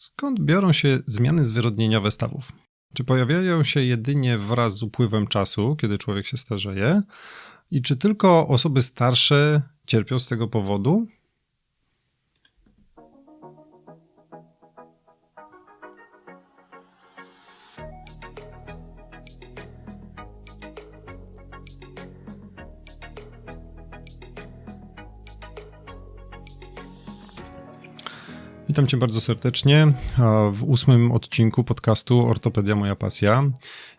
Skąd biorą się zmiany zwyrodnieniowe stawów? Czy pojawiają się jedynie wraz z upływem czasu, kiedy człowiek się starzeje? I czy tylko osoby starsze cierpią z tego powodu? Witam Cię bardzo serdecznie w ósmym odcinku podcastu Ortopedia Moja Pasja.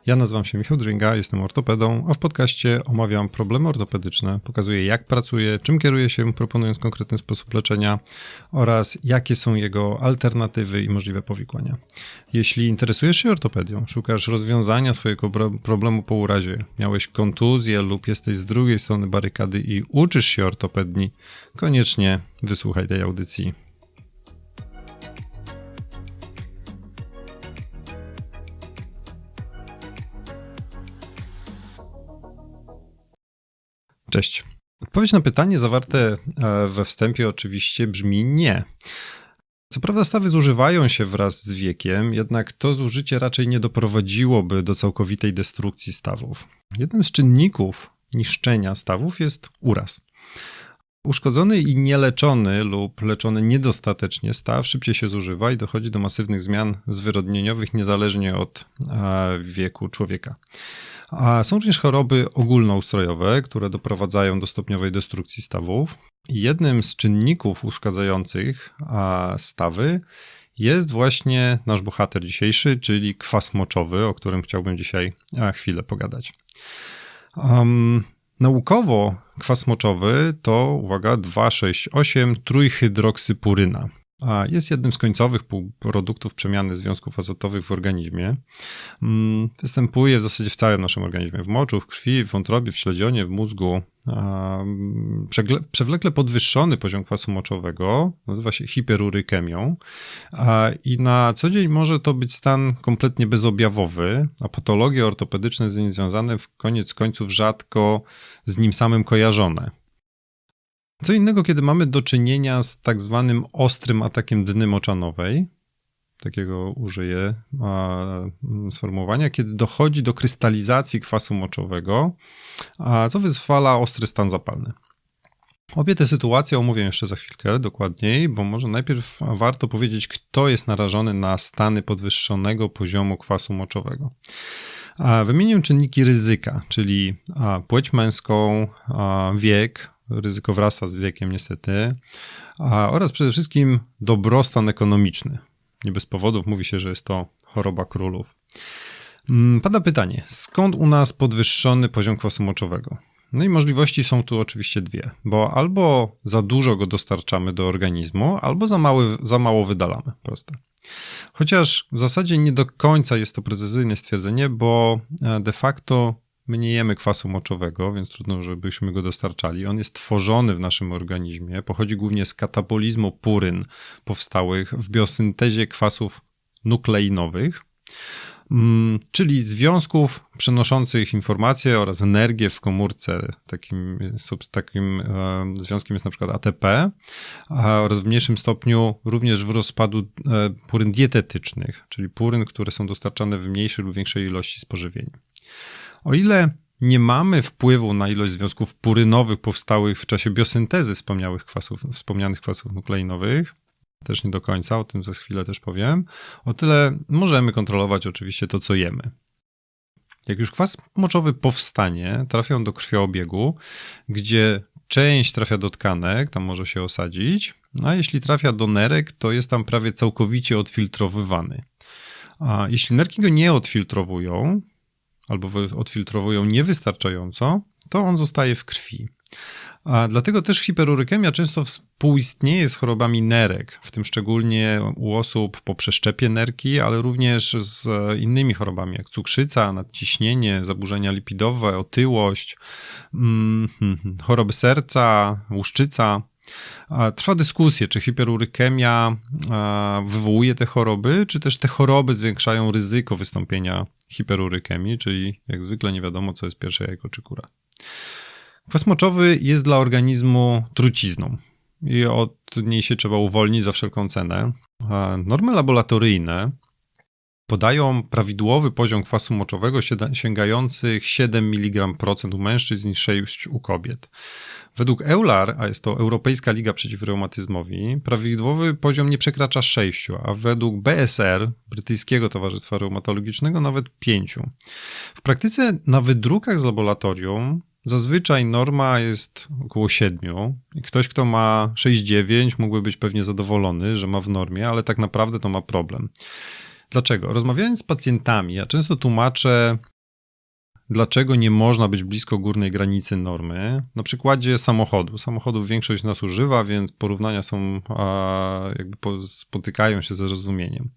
Ja nazywam się Michał Dringa, jestem ortopedą, a w podcaście omawiam problemy ortopedyczne, pokazuję jak pracuję, czym kieruję się, proponując konkretny sposób leczenia oraz jakie są jego alternatywy i możliwe powikłania. Jeśli interesujesz się ortopedią, szukasz rozwiązania swojego problemu po urazie, miałeś kontuzję lub jesteś z drugiej strony barykady i uczysz się ortopedii, koniecznie wysłuchaj tej audycji. Cześć. Odpowiedź na pytanie zawarte e, we wstępie oczywiście brzmi nie. Co prawda stawy zużywają się wraz z wiekiem, jednak to zużycie raczej nie doprowadziłoby do całkowitej destrukcji stawów. Jednym z czynników niszczenia stawów jest uraz. Uszkodzony i nieleczony lub leczony niedostatecznie staw szybciej się zużywa i dochodzi do masywnych zmian zwyrodnieniowych niezależnie od e, wieku człowieka. A są również choroby ogólnoustrojowe, które doprowadzają do stopniowej destrukcji stawów. Jednym z czynników uszkadzających stawy jest właśnie nasz bohater dzisiejszy, czyli kwas moczowy, o którym chciałbym dzisiaj chwilę pogadać. Um, naukowo kwas moczowy to, uwaga, 268 trójhydroksypuryna jest jednym z końcowych produktów przemiany związków azotowych w organizmie. Mm, występuje w zasadzie w całym naszym organizmie, w moczu, w krwi, w wątrobie, w śledzionie, w mózgu. Przewlekle podwyższony poziom kwasu moczowego nazywa się hiperurykemią i na co dzień może to być stan kompletnie bezobjawowy, a patologie ortopedyczne z nim związane w koniec końców rzadko z nim samym kojarzone. Co innego, kiedy mamy do czynienia z tak zwanym ostrym atakiem dny moczanowej, takiego użyję mm, sformułowania, kiedy dochodzi do krystalizacji kwasu moczowego, co wyzwala ostry stan zapalny. Obie te sytuacje omówię jeszcze za chwilkę dokładniej, bo może najpierw warto powiedzieć, kto jest narażony na stany podwyższonego poziomu kwasu moczowego. Wymienię czynniki ryzyka, czyli płeć męską, wiek, ryzyko wzrasta z wiekiem niestety, a, oraz przede wszystkim dobrostan ekonomiczny. Nie bez powodów mówi się, że jest to choroba królów. Mm, pada pytanie, skąd u nas podwyższony poziom kwasu moczowego? No i możliwości są tu oczywiście dwie, bo albo za dużo go dostarczamy do organizmu, albo za, mały, za mało wydalamy. Proste. Chociaż w zasadzie nie do końca jest to precyzyjne stwierdzenie, bo e, de facto My nie jemy kwasu moczowego, więc trudno, żebyśmy go dostarczali. On jest tworzony w naszym organizmie, pochodzi głównie z katabolizmu puryn powstałych w biosyntezie kwasów nukleinowych, mm, czyli związków przenoszących informacje oraz energię w komórce. Takim, takim e, związkiem jest na przykład ATP oraz w mniejszym stopniu również w rozpadu e, puryn dietetycznych, czyli puryn, które są dostarczane w mniejszej lub większej ilości spożywienia. O ile nie mamy wpływu na ilość związków purynowych powstałych w czasie biosyntezy wspomnianych kwasów, wspomnianych kwasów nukleinowych, też nie do końca, o tym za chwilę też powiem, o tyle możemy kontrolować oczywiście to, co jemy. Jak już kwas moczowy powstanie, trafia on do krwioobiegu, gdzie część trafia do tkanek, tam może się osadzić, a jeśli trafia do nerek, to jest tam prawie całkowicie odfiltrowywany. A jeśli nerki go nie odfiltrowują, albo odfiltrowują niewystarczająco, to on zostaje w krwi. A dlatego też hiperurykemia często współistnieje z chorobami nerek, w tym szczególnie u osób po przeszczepie nerki, ale również z innymi chorobami, jak cukrzyca, nadciśnienie, zaburzenia lipidowe, otyłość, mm, hmm, hmm, choroby serca, łuszczyca. Trwa dyskusja, czy hiperurykemia wywołuje te choroby, czy też te choroby zwiększają ryzyko wystąpienia hiperurykemii, czyli jak zwykle nie wiadomo, co jest pierwsze jajko czy kura. Kwas moczowy jest dla organizmu trucizną i od niej się trzeba uwolnić za wszelką cenę. Normy laboratoryjne podają prawidłowy poziom kwasu moczowego sięgających 7 mg u mężczyzn i 6 u kobiet. Według EULAR, a jest to Europejska Liga Przeciw Reumatyzmowi, prawidłowy poziom nie przekracza 6, a według BSR, Brytyjskiego Towarzystwa Reumatologicznego, nawet 5. W praktyce na wydrukach z laboratorium Zazwyczaj norma jest około 7 i ktoś, kto ma 6,9 mógłby być pewnie zadowolony, że ma w normie, ale tak naprawdę to ma problem. Dlaczego? Rozmawiając z pacjentami, ja często tłumaczę, dlaczego nie można być blisko górnej granicy normy. Na przykładzie samochodu. Samochodów większość nas używa, więc porównania są, jakby spotykają się ze zrozumieniem.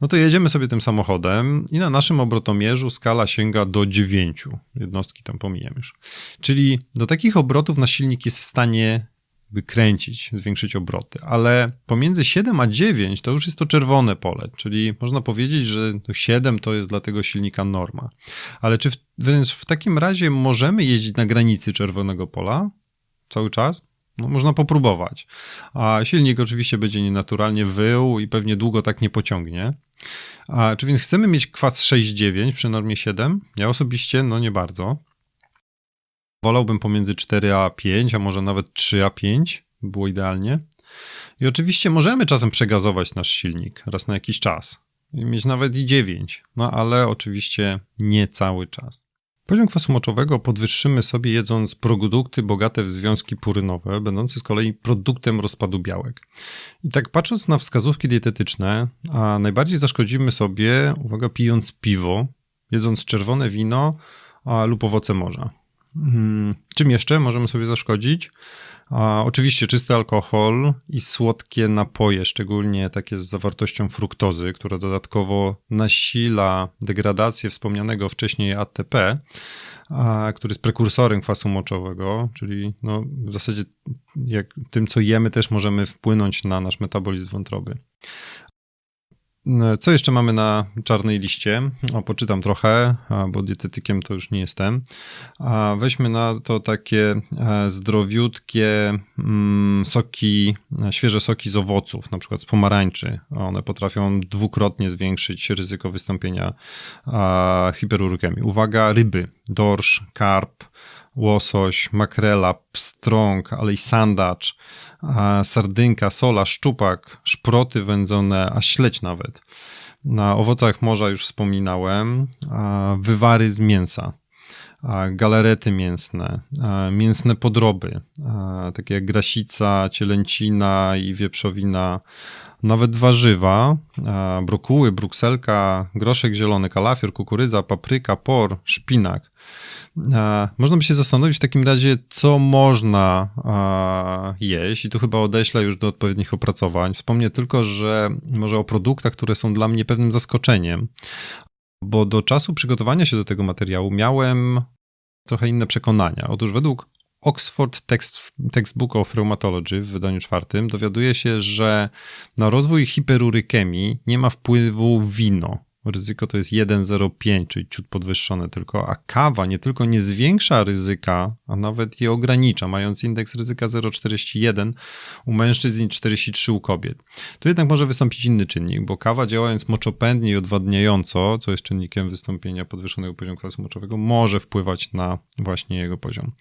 No to jedziemy sobie tym samochodem i na naszym obrotomierzu skala sięga do 9. Jednostki tam pomijam już. Czyli do takich obrotów nasz silnik jest w stanie by kręcić, zwiększyć obroty, ale pomiędzy 7 a 9 to już jest to czerwone pole, czyli można powiedzieć, że 7 to jest dla tego silnika norma. Ale czy w, wręcz w takim razie możemy jeździć na granicy czerwonego pola cały czas? No, można popróbować. A silnik oczywiście będzie nienaturalnie wył i pewnie długo tak nie pociągnie. A, czy więc chcemy mieć kwas 6,9 przy normie 7? Ja osobiście, no nie bardzo. Wolałbym pomiędzy 4 a 5, a może nawet 3 a 5, było idealnie. I oczywiście możemy czasem przegazować nasz silnik raz na jakiś czas. Mieć nawet i 9, no ale oczywiście nie cały czas. Poziom kwasu moczowego podwyższymy sobie jedząc produkty bogate w związki purynowe, będące z kolei produktem rozpadu białek. I tak patrząc na wskazówki dietetyczne, a najbardziej zaszkodzimy sobie, uwaga, pijąc piwo, jedząc czerwone wino a, lub owoce morza. Hmm, czym jeszcze możemy sobie zaszkodzić? A, oczywiście czysty alkohol i słodkie napoje, szczególnie takie z zawartością fruktozy, która dodatkowo nasila degradację wspomnianego wcześniej ATP, a, który jest prekursorem kwasu moczowego, czyli no, w zasadzie jak tym, co jemy, też możemy wpłynąć na nasz metabolizm wątroby. Co jeszcze mamy na czarnej liście? O, poczytam trochę, bo dietetykiem to już nie jestem. Weźmy na to takie e, zdrowiutkie mm, soki, świeże soki z owoców, na przykład z pomarańczy. One potrafią dwukrotnie zwiększyć ryzyko wystąpienia hiperurykemii. Uwaga, ryby, dorsz, karp, łosoś, makrela, pstrąg, ale i sandacz, sardynka, sola, szczupak, szproty wędzone, a śledź nawet. Na owocach morza już wspominałem, wywary z mięsa, galarety mięsne, mięsne podroby, takie jak grasica, cielęcina i wieprzowina, nawet warzywa, brokuły, brukselka, groszek zielony, kalafior, kukurydza, papryka, por, szpinak. Można by się zastanowić w takim razie, co można jeść, i tu chyba odeślę już do odpowiednich opracowań. Wspomnę tylko, że może o produktach, które są dla mnie pewnym zaskoczeniem, bo do czasu przygotowania się do tego materiału miałem trochę inne przekonania. Otóż według Oxford Text, Textbook of Rheumatology w wydaniu czwartym dowiaduje się, że na rozwój hiperurykemii nie ma wpływu wino ryzyko to jest 1,05, czyli ciut podwyższone tylko, a kawa nie tylko nie zwiększa ryzyka, a nawet je ogranicza, mając indeks ryzyka 0,41 u mężczyzn i 43 u kobiet. Tu jednak może wystąpić inny czynnik, bo kawa działając moczopędnie i odwadniająco, co jest czynnikiem wystąpienia podwyższonego poziomu kwasu moczowego, może wpływać na właśnie jego poziom.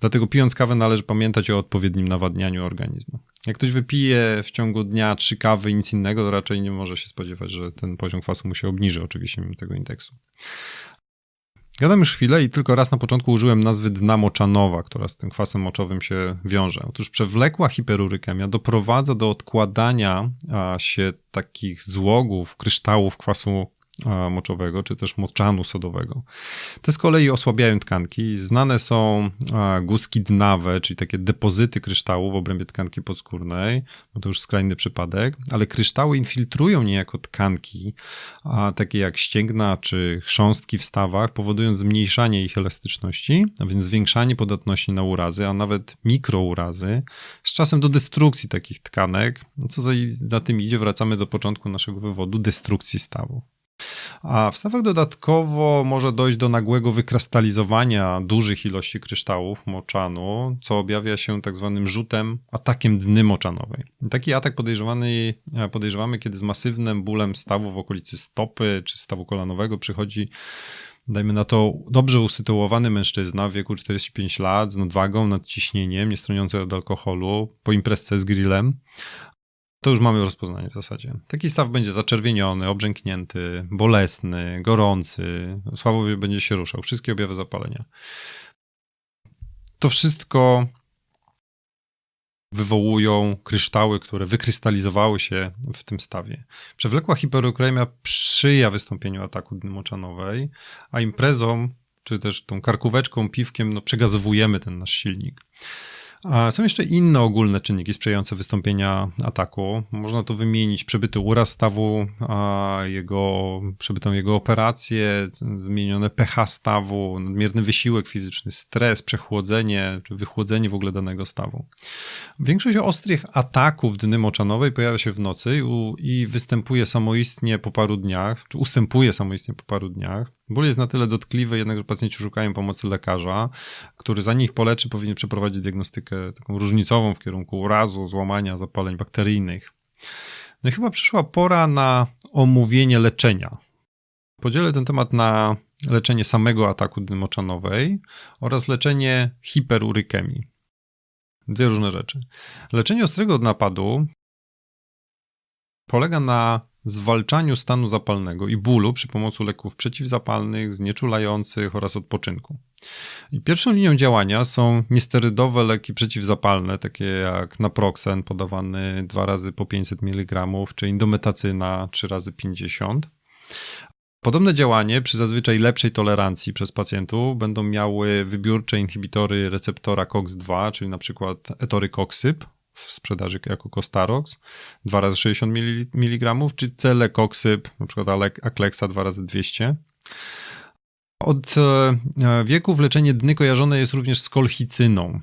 Dlatego pijąc kawę należy pamiętać o odpowiednim nawadnianiu organizmu. Jak ktoś wypije w ciągu dnia trzy kawy i nic innego, to raczej nie może się spodziewać, że ten poziom kwasu mu się obniży, oczywiście mimo tego indeksu. Gadam już chwilę i tylko raz na początku użyłem nazwy dna moczanowa, która z tym kwasem moczowym się wiąże. Otóż przewlekła hiperurykemia doprowadza do odkładania się takich złogów, kryształów kwasu moczowego, czy też moczanu sodowego. Te z kolei osłabiają tkanki. Znane są guzki dnawe, czyli takie depozyty kryształu w obrębie tkanki podskórnej, bo to już skrajny przypadek, ale kryształy infiltrują niejako tkanki, takie jak ścięgna czy chrząstki w stawach, powodując zmniejszanie ich elastyczności, a więc zwiększanie podatności na urazy, a nawet mikrourazy, z czasem do destrukcji takich tkanek. Co za tym idzie, wracamy do początku naszego wywodu, destrukcji stawu. A w stawach dodatkowo może dojść do nagłego wykrystalizowania dużych ilości kryształów moczanu, co objawia się tak zwanym rzutem, atakiem dny moczanowej. Taki atak podejrzewany, podejrzewamy, kiedy z masywnym bólem stawu w okolicy stopy czy stawu kolanowego przychodzi dajmy na to, dobrze usytuowany mężczyzna w wieku 45 lat, z nadwagą, nadciśnieniem, nie stroniący od alkoholu, po imprezce z grillem, to już mamy rozpoznanie w zasadzie. Taki staw będzie zaczerwieniony, obrzęknięty, bolesny, gorący, słabo będzie się ruszał, wszystkie objawy zapalenia. To wszystko wywołują kryształy, które wykrystalizowały się w tym stawie. Przewlekła hiperokremia sprzyja wystąpieniu ataku dny moczanowej, a imprezą, czy też tą karkóweczką, piwkiem, no przegazowujemy ten nasz silnik. Są jeszcze inne ogólne czynniki sprzyjające wystąpienia ataku. Można tu wymienić przebyty uraz stawu, jego, przebytą jego operację, zmienione pH stawu, nadmierny wysiłek fizyczny, stres, przechłodzenie, czy wychłodzenie w ogóle danego stawu. Większość ostrych ataków dny moczanowej pojawia się w nocy i występuje samoistnie po paru dniach, czy ustępuje samoistnie po paru dniach. Ból jest na tyle dotkliwy, jednak że pacjenci szukają pomocy lekarza, który za nich poleczy, powinien przeprowadzić diagnostykę taką różnicową w kierunku urazu, złamania, zapaleń bakteryjnych. No i chyba przyszła pora na omówienie leczenia. Podzielę ten temat na leczenie samego ataku dny moczanowej oraz leczenie hiperurykemii. Dwie różne rzeczy. Leczenie ostrego napadu polega na zwalczaniu stanu zapalnego i bólu przy pomocy leków przeciwzapalnych, znieczulających oraz odpoczynku. I pierwszą linią działania są niesterydowe leki przeciwzapalne, takie jak naproxen podawany dwa razy po 500 mg, czy indometacyna 3 razy 50. Podobne działanie przy zazwyczaj lepszej tolerancji przez pacjentów będą miały wybiórcze inhibitory receptora COX-2, czyli na przykład etorykoxyb, w sprzedaży jako Costarox, 2 razy 60 mg, czy Celecoxyb, na przykład Aklexa 2 razy 200 od e, wieków leczenie dny kojarzone jest również z kolchicyną,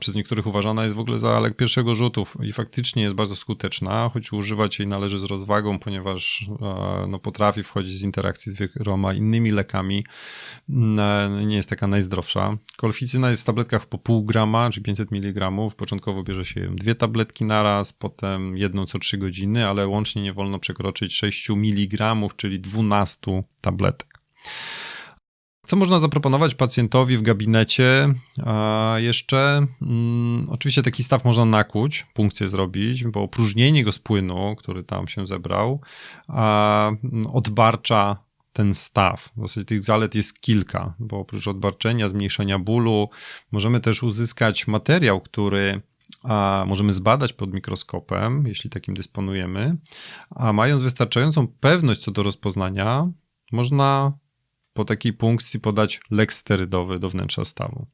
przez niektórych uważana jest w ogóle za lek pierwszego rzutu i faktycznie jest bardzo skuteczna, choć używać jej należy z rozwagą, ponieważ e, no, potrafi wchodzić z interakcji z wieloma innymi lekami, mm, nie jest taka najzdrowsza. Kolchicyna jest w tabletkach po pół grama, czy 500 mg, początkowo bierze się dwie tabletki naraz, potem jedną co 3 godziny, ale łącznie nie wolno przekroczyć 6 mg, czyli 12 tabletek. Co można zaproponować pacjentowi w gabinecie? A jeszcze, mm, oczywiście taki staw można nakłuć, punkcję zrobić, bo opróżnienie go z płynu, który tam się zebrał, a, mm, odbarcza ten staw. W zasadzie tych zalet jest kilka, bo oprócz odbarczenia, zmniejszenia bólu, możemy też uzyskać materiał, który a możemy zbadać pod mikroskopem, jeśli takim dysponujemy, a mając wystarczającą pewność co do rozpoznania, można po takiej punkcji podać lek sterydowy do wnętrza stawu.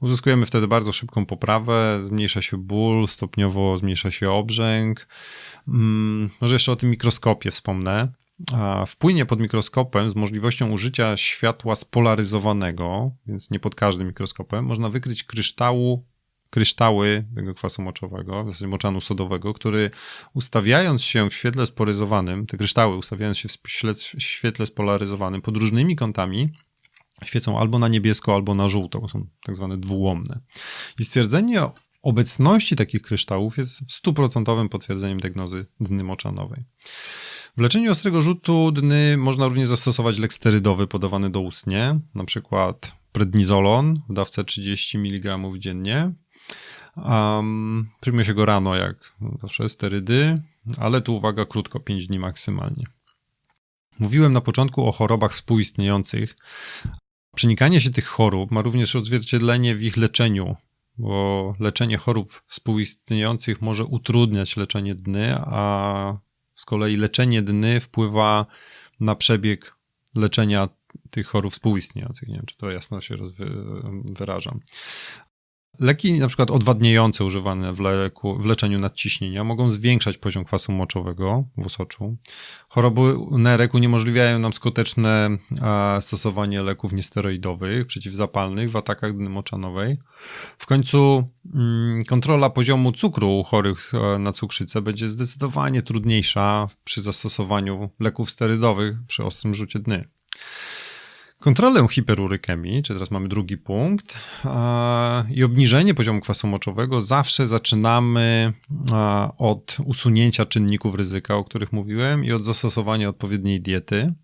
Uzyskujemy wtedy bardzo szybką poprawę, zmniejsza się ból, stopniowo zmniejsza się obrzęk. Hmm, może jeszcze o tym mikroskopie wspomnę. Wpłynie pod mikroskopem z możliwością użycia światła spolaryzowanego, więc nie pod każdym mikroskopem, można wykryć kryształu kryształy tego kwasu moczowego, w zasadzie moczanu sodowego, który ustawiając się w świetle sporyzowanym, te kryształy ustawiając się w świetle spolaryzowanym pod różnymi kątami, świecą albo na niebiesko, albo na żółto, są tak zwane dwułomne. I stwierdzenie obecności takich kryształów jest stuprocentowym potwierdzeniem diagnozy dny moczanowej. W leczeniu ostrego rzutu dny można również zastosować lek sterydowy podawany doustnie, na przykład prednizolon w dawce 30 mg dziennie, Um, się go rano, jak zawsze sterydy, ale tu uwaga, krótko, 5 dni maksymalnie. Mówiłem na początku o chorobach współistniejących. Przenikanie się tych chorób ma również odzwierciedlenie w ich leczeniu, bo leczenie chorób współistniejących może utrudniać leczenie dny, a z kolei leczenie dny wpływa na przebieg leczenia tych chorób współistniejących. Nie wiem, czy to jasno się wyrażam. Leki na przykład odwadniające używane w, leku, w leczeniu nadciśnienia mogą zwiększać poziom kwasu moczowego w usoczu. Choroby nerek uniemożliwiają nam skuteczne stosowanie leków niesteroidowych przeciwzapalnych w atakach dny moczanowej. W końcu mm, kontrola poziomu cukru u chorych e, na cukrzycę będzie zdecydowanie trudniejsza przy zastosowaniu leków sterydowych przy ostrym rzucie dny. Kontrolę hiperurykemii, czy teraz mamy drugi punkt, i obniżenie poziomu kwasu moczowego zawsze zaczynamy od usunięcia czynników ryzyka, o których mówiłem, i od zastosowania odpowiedniej diety,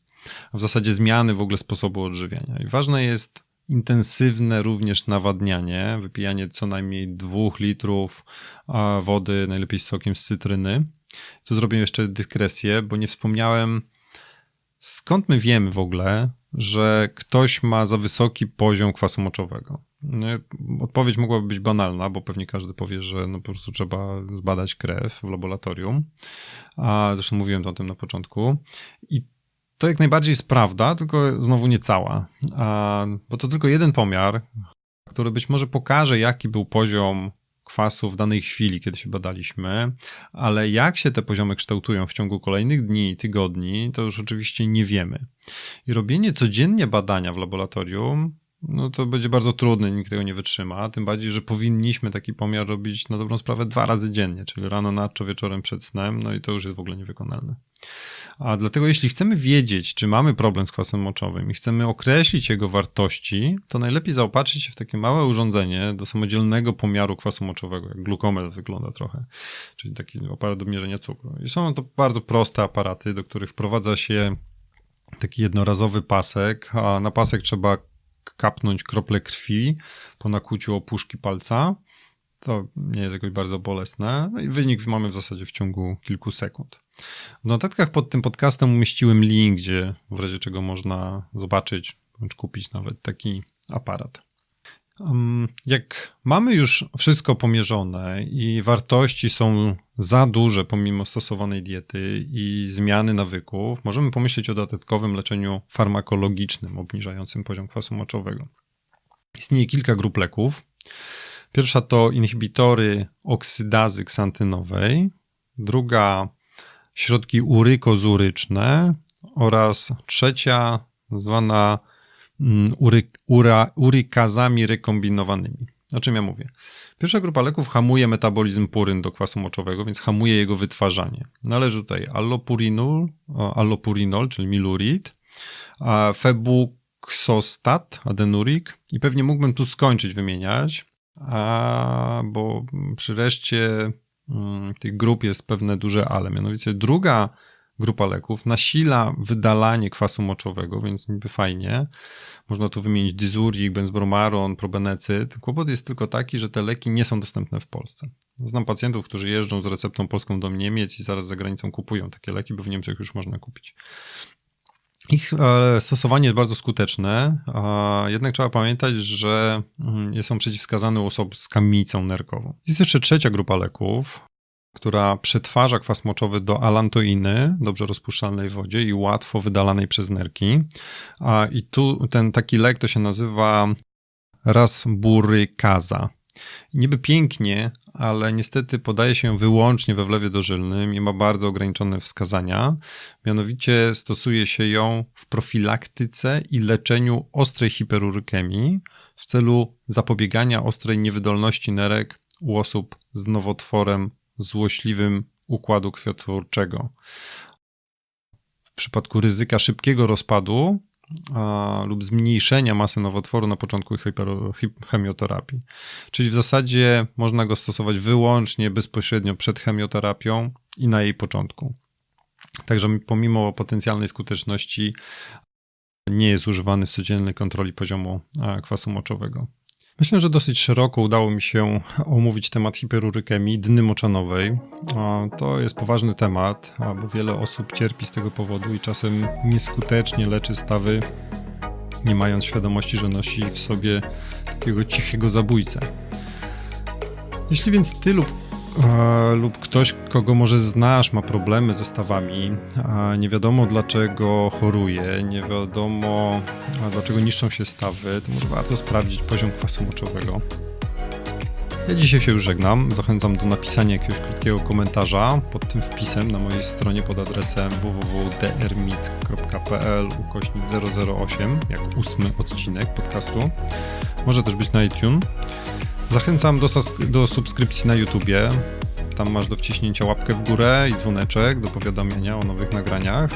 a w zasadzie zmiany w ogóle sposobu odżywiania. I ważne jest intensywne również nawadnianie, wypijanie co najmniej dwóch litrów wody, najlepiej z sokiem z cytryny. Tu zrobię jeszcze dykresję, bo nie wspomniałem, skąd my wiemy w ogóle, że ktoś ma za wysoki poziom kwasu moczowego? Odpowiedź mogłaby być banalna, bo pewnie każdy powie, że no po prostu trzeba zbadać krew w laboratorium. A zresztą mówiłem o tym na początku. I to jak najbardziej jest prawda, tylko znowu nie cała. A, bo to tylko jeden pomiar, który być może pokaże, jaki był poziom kwasu w danej chwili, kiedy się badaliśmy, ale jak się te poziomy kształtują w ciągu kolejnych dni i tygodni, to już oczywiście nie wiemy. I robienie codziennie badania w laboratorium no to będzie bardzo trudne, nikt tego nie wytrzyma. Tym bardziej, że powinniśmy taki pomiar robić na dobrą sprawę dwa razy dziennie, czyli rano nadczo, wieczorem przed snem, no i to już jest w ogóle niewykonalne. A dlatego, jeśli chcemy wiedzieć, czy mamy problem z kwasem moczowym i chcemy określić jego wartości, to najlepiej zaopatrzyć się w takie małe urządzenie do samodzielnego pomiaru kwasu moczowego, jak glukometr wygląda trochę, czyli taki aparat do mierzenia cukru. I są to bardzo proste aparaty, do których wprowadza się taki jednorazowy pasek, a na pasek trzeba kapnąć krople krwi po nakłuciu opuszki palca. To nie jest jakoś bardzo bolesne. No i wynik mamy w zasadzie w ciągu kilku sekund. W notatkach pod tym podcastem umieściłem link, gdzie w razie czego można zobaczyć bądź kupić nawet taki aparat. Jak mamy już wszystko pomierzone i wartości są za duże pomimo stosowanej diety i zmiany nawyków, możemy pomyśleć o dodatkowym leczeniu farmakologicznym obniżającym poziom kwasu moczowego. Istnieje kilka grup leków. Pierwsza to inhibitory oksydazy ksantynowej, druga środki urykozuryczne oraz trzecia zwana ury, ura, urykazami rekombinowanymi. O czym ja mówię? Pierwsza grupa leków hamuje metabolizm puryn do kwasu moczowego, więc hamuje jego wytwarzanie. Należy tutaj allopurinol, allopurinol czyli milurid, febuxostat, adenurik i pewnie mógłbym tu skończyć wymieniać, a, bo przy reszcie mm, tych grup jest pewne duże ale. Mianowicie druga grupa leków nasila wydalanie kwasu moczowego, więc niby fajnie. Można tu wymienić dyzurik, benzbromaron, probenecyt. Kłopot jest tylko taki, że te leki nie są dostępne w Polsce. Znam pacjentów, którzy jeżdżą z receptą polską do Niemiec i zaraz za granicą kupują takie leki, bo w Niemczech już można kupić. Ich e, stosowanie jest bardzo skuteczne, jednak trzeba pamiętać, że mm, są przeciwwskazane u osób z kamienicą nerkową. Jest jeszcze trzecia grupa leków, która przetwarza kwas moczowy do alantoiny, dobrze rozpuszczalnej w wodzie i łatwo wydalanej przez nerki. I tu ten taki lek to się nazywa rasburykaza. niby pięknie, ale niestety podaje się wyłącznie we wlewie dożylnym i ma bardzo ograniczone wskazania. Mianowicie stosuje się ją w profilaktyce i leczeniu ostrej hiperurykemii w celu zapobiegania ostrej niewydolności nerek u osób z nowotworem złośliwym układu kwiatotwórczego. W przypadku ryzyka szybkiego rozpadu a, lub zmniejszenia masy nowotworu na początku chemioterapii. Czyli w zasadzie można go stosować wyłącznie bezpośrednio przed chemioterapią i na jej początku. Także pomimo potencjalnej skuteczności nie jest używany w codziennej kontroli poziomu kwasu moczowego. Myślę, że dosyć szeroko udało mi się omówić temat hiperurykemii dny moczanowej. To jest poważny temat, bo wiele osób cierpi z tego powodu i czasem nieskutecznie leczy stawy, nie mając świadomości, że nosi w sobie takiego cichego zabójcę. Jeśli więc ty lub lub ktoś, kogo może znasz, ma problemy ze stawami, nie wiadomo dlaczego choruje, nie wiadomo dlaczego niszczą się stawy, to może warto sprawdzić poziom kwasu moczowego. Ja dzisiaj się już żegnam. Zachęcam do napisania jakiegoś krótkiego komentarza pod tym wpisem na mojej stronie pod adresem www.drmic.pl ukośnik 008, jak ósmy odcinek podcastu. Może też być na iTunes. Zachęcam do, do subskrypcji na YouTubie. Tam masz do wciśnięcia łapkę w górę i dzwoneczek do powiadomienia o nowych nagraniach.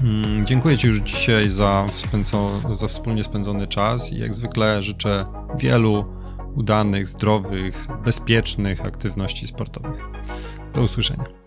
Hmm, dziękuję Ci już dzisiaj za, za wspólnie spędzony czas i jak zwykle życzę wielu udanych, zdrowych, bezpiecznych aktywności sportowych. Do usłyszenia.